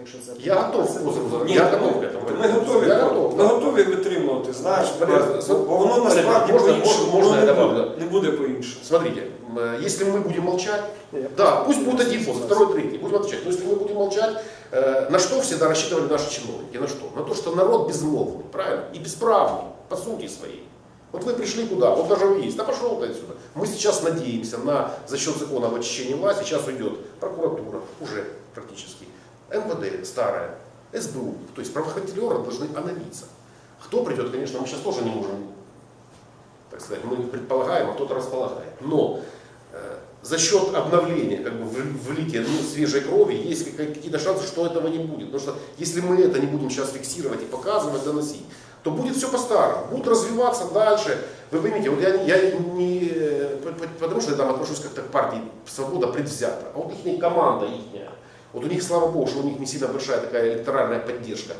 якщо це Я готов позов. Ні, Я ми- готов к этому. Ми готові, Я готов. ми готові витримувати, знаєш, Валерій, бо бо воно насправді можна- по-іншому, можна воно я не добавлю? буде, не буде по-іншому. Смотрите, э, если мы будем молчать, Ні, я да, просто- пусть будет один пост, второй, третий, будем отвечать. Но если мы будем молчать, э, на что всегда рассчитывали наши чиновники? На что? На то, что народ безмолвный, правильно? И бесправный, по сути своей. Вот вы пришли куда? Вот даже вы есть. Да пошел ты отсюда. Мы сейчас надеемся на, за счет закона об очищении власти, сейчас уйдет прокуратура, уже практически, МВД старая, СБУ. То есть правоохранительные органы должны оновиться. Кто придет, конечно, мы сейчас тоже не можем так сказать, мы предполагаем, а кто-то располагает. Но э, за счет обновления, как бы влития ну, свежей крови, есть какие-то шансы, что этого не будет. Потому что если мы это не будем сейчас фиксировать и показывать, доносить, то будет все по-старому, будет развиваться дальше. Вы поймите, вот я, я не, э, по- по- потому что я там отношусь как-то к партии «Свобода» предвзято, а вот их команда их, вот у них, слава богу, что у них не сильно большая такая электоральная поддержка.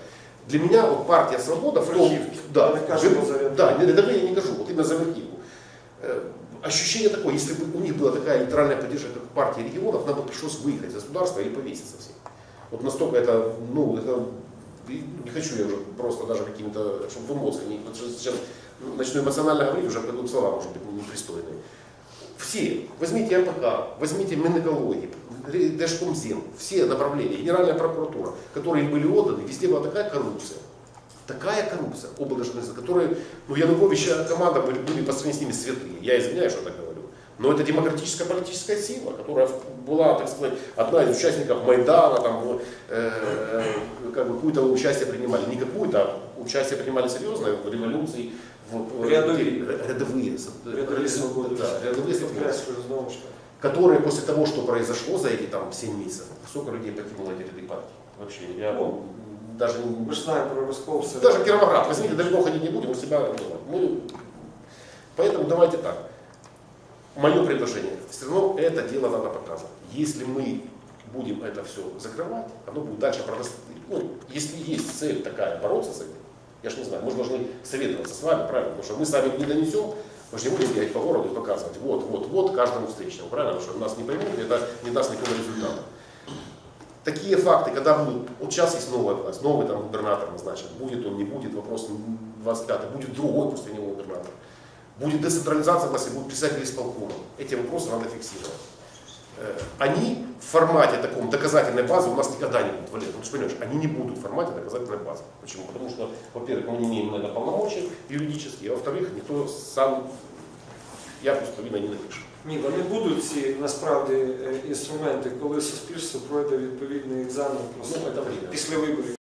Для меня вот партия «Свобода» в том, Верхівки. да, вы- да, это я не кажу, вот именно за верхівку. Э, Ощущение такое, если бы у них была такая электоральная поддержка, как у партии регионов, нам бы пришлось выехать из государства или повеситься всем. Вот настолько это, ну, это, не хочу я уже просто даже какими-то, чтобы в эмоции, не, сейчас ну, начну эмоционально говорить, уже пойдут слова, может быть, непристойные. Все, возьмите МПК, возьмите Минэкологии, Держкомзем, все направления, Генеральная прокуратура, которые были отданы, везде была такая коррупция. Такая коррупция, должны, которые, ну, Януковича команда были, были по сравнению с ними святые. Я извиняюсь, что так говорю. Но это демократическая политическая сила, которая была, так сказать, одна из участников Майдана, там, э, э, как бы какое-то участие принимали. Не какое-то, а участие принимали серьезное в революции. В, в- Рядовые. р- Рядовые. с- Рядові свободи. Да, рядовые свободы Підкреслюю знову ж таки. которые после того, что произошло за эти там 7 месяцев, сколько людей покинуло эти ряды партии? Вообще, я Ну, даже Ми не... ж знаємо про розкол все. Даже Кировоград, возьмите, далеко ходить не будем, у себя дома. Мы... Поэтому давайте так. Мое предложение, все равно это дело надо показывать. Если мы будем это все закрывать, оно будет дальше продолжаться. Ну, если есть цель такая, бороться с этим, я ж не знаю, мы же должны советоваться с вами, правильно? Потому что мы сами не донесем, мы же не будем бегать по городу и показывать, вот, вот, вот, каждому встречному, правильно? Потому что нас не поймут, это не даст никакого результата. Такие факты, когда будут, вот сейчас есть новая власть, новый там губернатор назначен, будет он, не будет, вопрос 25 будет другой после него губернатор. Будет децентрализация власти, будут председатели исполкома. Эти вопросы надо фиксировать. Э, Они в формате таком доказательной базы у нас никогда не будут, Валерий, ну ты же понимаешь, они не будут в формате доказательной базы. Почему? Потому что, во-первых, мы не имеем на это полномочий юридических, а во-вторых, никто сам, я просто вина не напишу. Ні, вони будуть ці насправді е, інструменти, коли суспільство пройде відповідний екзамен Ну, просто це время. після виборів.